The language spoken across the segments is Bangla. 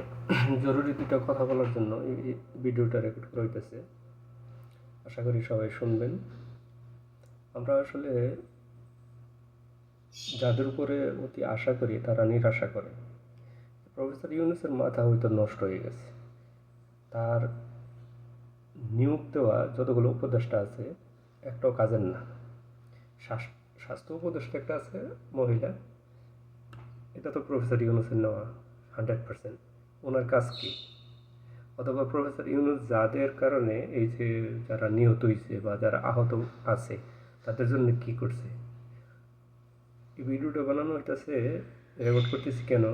জরুরি দুটো কথা বলার জন্য এই ভিডিওটা রেকর্ড করা আশা করি সবাই শুনবেন। আমরা আসলে যাদের উপরে অতি আশা করি, তারা নিরাশা করে। প্রফেসর ইউনুসের মাথা হয়তো নষ্ট হয়ে গেছে। তার নিয়োগ দেওয়া যতগুলো উপদেষ্টা আছে, একটাও কাজের না। স্বাস্থ্য উপদেষ্টা একটা আছে, মহিলা। এটা তো প্রফেসর ইউনুসের নেওয়া হান্ড্রেড পার্সেন্ট ওনার কাজ কি? অথবা প্রফেসর ইউনুস যাদের কারণে এই যে যারা নিহত হয়েছে বা যারা আহত আছে, তাদের জন্য কি করছে? এই ভিডিওটা বানানো হইতেছে রেকর্ড করতেছি কেন?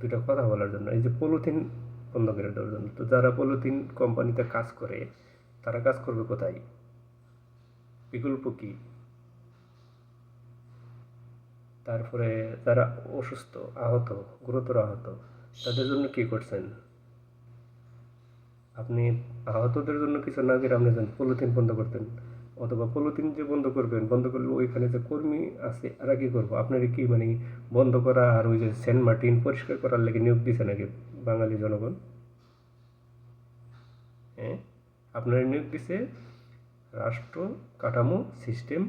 দুটা কথা বলার জন্য। এই যে পলিথিন বন্ধ করে দেওয়ার জন্য। তো যারা পলিথিন কোম্পানিতে কাজ করে, তারা কাজ করবে কোথায়? বিকল্প কি? তারপরে যারা অসুস্থ, আহত, গুরুতর আহত তাদের জন্য কি করছেন? আপনি আহতদের জন্য কিছু না করে আপনি যান পলিথিন বন্ধ করতেন, অথবা পলিথিন যে বন্ধ করবেন, বন্ধ করলে ওইখানে যে কর্মী আছে, এরা কি করব? আপনার কি মানে বন্ধ করা আর ওই যে সেন্ট মার্টিন পরিষ্কার করার লেগে নিয়োগ দিছে নাকি বাঙালি জনগণ? হ্যাঁ আপনার নিয়োগ দিছে রাষ্ট্র কাঠামো সিস্টেম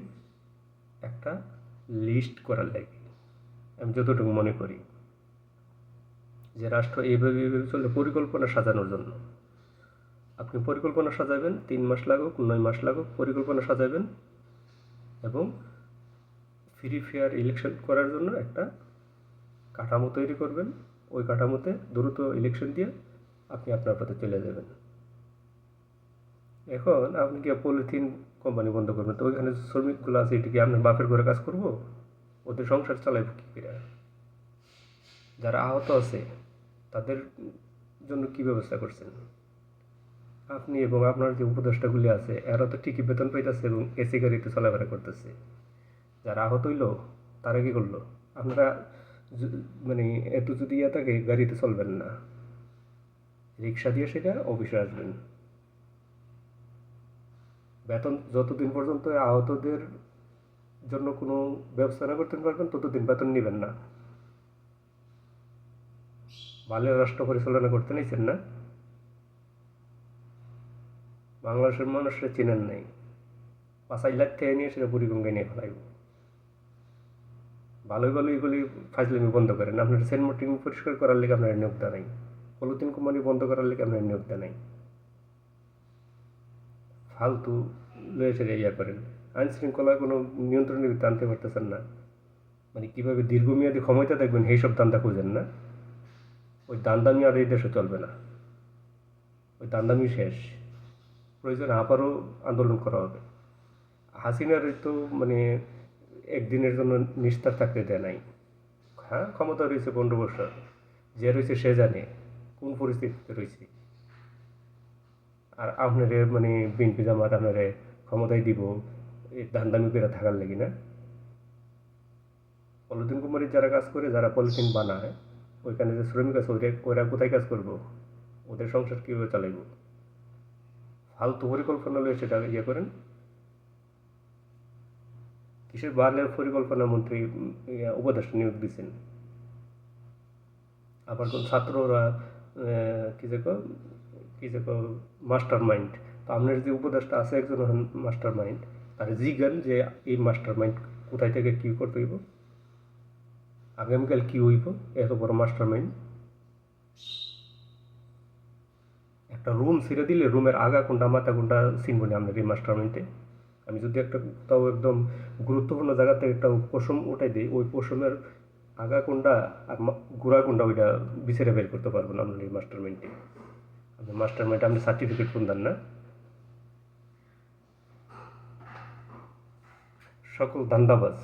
একটা লিস্ট করার লাগে। আমি যতটুকু মনে করি। যে রাষ্ট্র এইভাবে এইভাবে চলে পরিকল্পনা সাজানোর জন্য। আপনি পরিকল্পনা সাজাবেন, তিন মাস লাগুক, নয় মাস লাগুক, পরিকল্পনা সাজাবেন এবং ফ্রি ফেয়ার ইলেকশন করার জন্য একটা কাঠামো তৈরি করবেন। ওই কাঠামোতে দ্রুত ইলেকশন দিয়ে আপনি আপনার পথে চলে যাবেন। এখন আপনি কি পলিথিন কোম্পানি বন্ধ করবেন, তো ওইখানে শ্রমিকগুলো আছে, এটা কি আপনার বাপের ঘরে কাজ করব? ওদের সংসার চালাইব কী যারা আহত আছে তাদের জন্য কি ব্যবস্থা করছেন? আপনি এবং আপনার যে উপদেষ্টাগুলি আছে, এরা তো ঠিকই বেতন পাইতেছে এবং এসি গাড়িতে চলাফেরা করতেছে। যারা আহত হইল, তারা কি করল? আপনারা মানে এত যদি ইয়ে থাকে, গাড়িতে চলবেন না। রিক্সা দিয়ে সেটা অফিসে আসবেন। বেতন যতদিন পর্যন্ত আহতদের জন্য কোনো ব্যবস্থা না করতে পারবেন, ততদিন বেতন নেবেন না। ভালো রাষ্ট্র পরিচালনা করতে নিচ্ছেন না? বাংলাদেশের মানুষরা চেনেন নাই। পাঁচাই লাখ থেকে নিয়ে সেটা বুড়িগঙ্গায় নিয়ে ফেলাইব। ভালোই ভালো এগুলি ফাজলামি বন্ধ করেন। আপনার সেন্ট মার্টিন পরিষ্কার করার লেগে আপনার নিয়োগ দেওয়া নাই। পলিথিন কোম্পানি বন্ধ করার লেগে আপনার নিয়োগ দেওয়া নাই। ফালতু লয়ে সেটা ইয়া করেন। আইন শৃঙ্খলা কোনো নিয়ন্ত্রণের আনতে পারতেছেন না। মানে কীভাবে দীর্ঘমেয়াদী ক্ষমতা দেখবেন সেই সব দান্দা খুঁজেন না? ওই দান্দামি আর এই দেশে চলবে না। ওই দান্দামি শেষ। প্রয়োজন আবারও আন্দোলন করা হবে। হাসিনার তো মানে একদিনের জন্য নিস্তার থাকতে দেয় নাই। হ্যাঁ ক্ষমতা রয়েছে পনেরো বছর। যে রয়েছে সে জানে কোন পরিস্থিতিতে রয়েছে। আর আপনারে মানে বিএনপি জামাত আপনারে ক্ষমতায় দিব, এই ধান্দামি করে থাকার লাগি না। পলিথিন কোম্পানির যারা কাজ করে, যারা পলিথিন বানায় ওইখানে যে শ্রমিক আছে ওইটা ওরা কোথায় কাজ করব? ওদের সংসার কীভাবে চালাইব? ফালতু পরিকল্পনা লয়ে সেটা ইয়ে করেন। কিসের বার্লের পরিকল্পনা মন্ত্রী উপদেষ্টা নিয়োগ দিচ্ছেন? আবার কোন ছাত্ররা কি যে কি যে মাস্টার মাইন্ড তো আপনার যে উপদেষ্টা আছে, একজন মাস্টার মাইন্ড তার জিজ্ঞান যে এই মাস্টার মাইন্ড কোথায় থেকে কী করতে হইব? আগামীকাল কী হইব? এত বড় মাস্টার মাইন্ড একটা রুম ছেড়ে দিলে রুমের আগা কোনটা, মাথা কোনটা চিনব না আপনার এই মাস্টার মাইন্ডে আমি যদি একটা তাও একদম গুরুত্বপূর্ণ জায়গা থেকে একটা পশম উঠাই দিই, ওই পশমের আগা কোনটা আর গোড়া কোনটা ওইটা বিচারে বের করতে পারব না আপনার এই মাস্টার মাইন্ডে আপনি মাস্টার মাইন্ডে আপনি সার্টিফিকেট কোন দেন না। সকল ধান্দাবাজ।